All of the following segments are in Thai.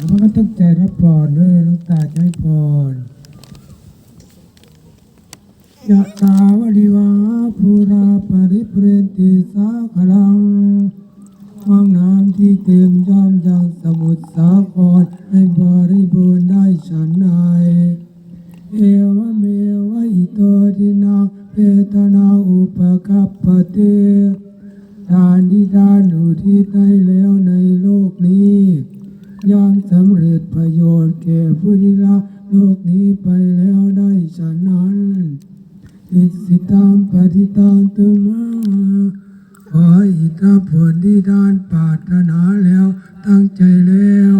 แล้วก็ตั้งใจรับพรด้วยลูกตาให้พรยะตาวริวาภูราปริปุเรนติสาขลังห้องน้ำที่เต็มย่อมยังสมุทรสาครให้บริบูรณ์ได้ฉันใดเอวเมวะอิโตทินาเปตนาอุปกัปปเตทานที่ทานอุทิศให้แล้วในโลกนี้ ย่อมสำเร็จประโยชน์แก่ผู้ที่ละโลกนี้ไปแล้วได้ฉะนั้นอิสิตามปฏิตังตุมาขออิทธผลที่ทานปาถนาแล้วตั้งใจแล้ว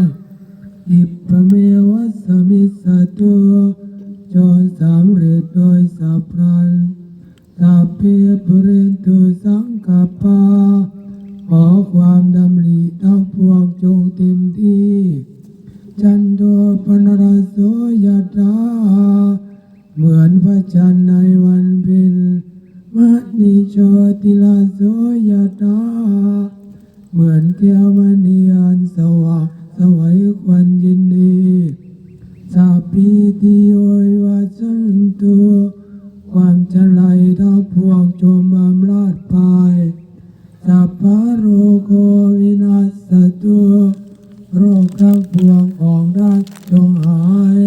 อิปเมวะสมิสตุจนสำเร็จโดยสัพพรันสัพเพปุเรนตุสังกปา ขอความดำริทั้งปวงจงเต็มที่ จันโดปนรสโสยตราเหมือนพระจันทร์ในวันเพ็ญมณิโชติลาโสยตราเหมือนแก้วมณีอันสว่างสวัยควันยินดีสัพพิติโยวัชันตุความจะไหลทั้งพวงจม พะโรโควินาสตุโรคทั้งปวงของด้านจงหาย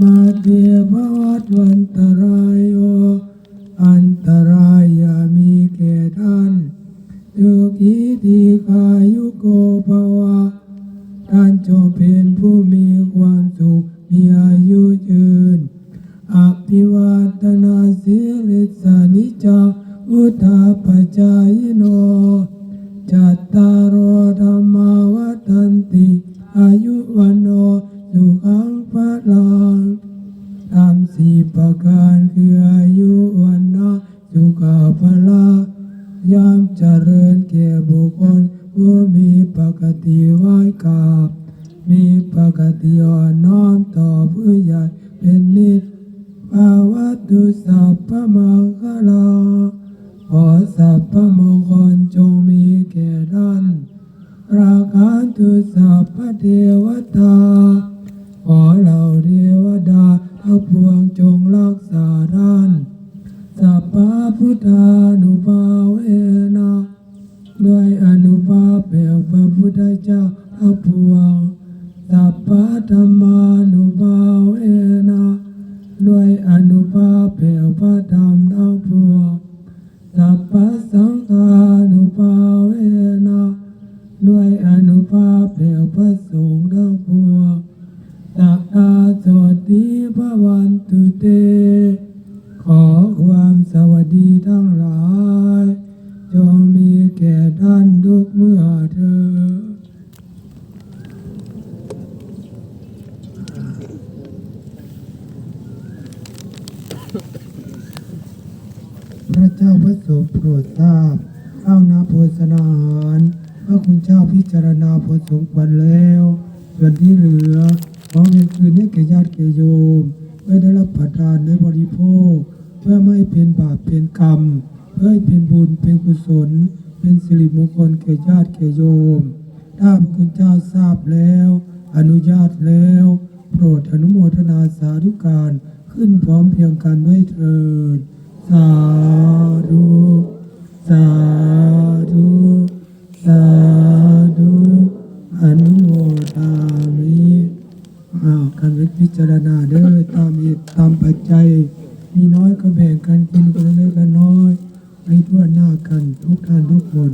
มาเทียภวัตวันตรายโยอันตรายอย่ามีแก่ท่านทุกิติกายุโกภวะท่านจงเป็นผู้มีความสุขมีอายุยืนอภิวาทนาสิริสานิจัง อุทาปจายโน จัตตารโอธรรมาวัฏันติ อายุวันโนสุขังพลังตามสี่ประการคืออายุวันนะสุขาพละยามเจริญแก่บุคคลผู้มีปกติไหว้กราบ มีปกติอ่อนน้อมต่อผู้ใหญ่เป็นนิจภาวัตุสัพพมังคลา ขอสัพพมงคลจงมีแก่ท่านราคันตุสัพพเทวตา ขอเหล่าเทวดาทั้งปวงจงรักษาท่านสัพพพุทธานุภาเวนะด้วยอนุภาพแห่งพระพุทธเจ้าทั้งปวงสัพพะธรรมานุภา สัพพสังฆานุภาเวนะด้วยอนุภาพแห่งพระสงฆ์ทั้งปวงตักตาสวัสดีพระวันตุเต ขอความสวัสดีทั้งหลาย จงมีแก่ท่านทุกเมื่อเธอญ พ ระเจ้าพระสงฆ์โปรดทราบข้าวนาโภชนาอาหารพระคุณเจ้าพิจารณาพอสมควรแล้ว ส่วนที่เหลือของเงินคืนให้แก่ญาติแก่โยมเพื่อได้รับประทานในบริโภค เพื่อไม่เป็นบาปเป็นกรรม เพื่อให้เป็นบุญเป็นกุศล เป็นสิริมงคลแก่ญาติแก่โยม ถ้าพระคุณเจ้าทราบแล้ว อนุญาตแล้ว โปรดอนุโมทนาสาธุการขึ้นพร้อมเพียงกันด้วยเถิด สาธุสาธุสาธุอนุโมทามิอ้าวการพิจารณาเด้อตามเหตุตามปัจจัย มีน้อยก็แบ่งกันกินคนละเล็กละน้อยให้ทั่วหน้ากันทุกท่านทุกคน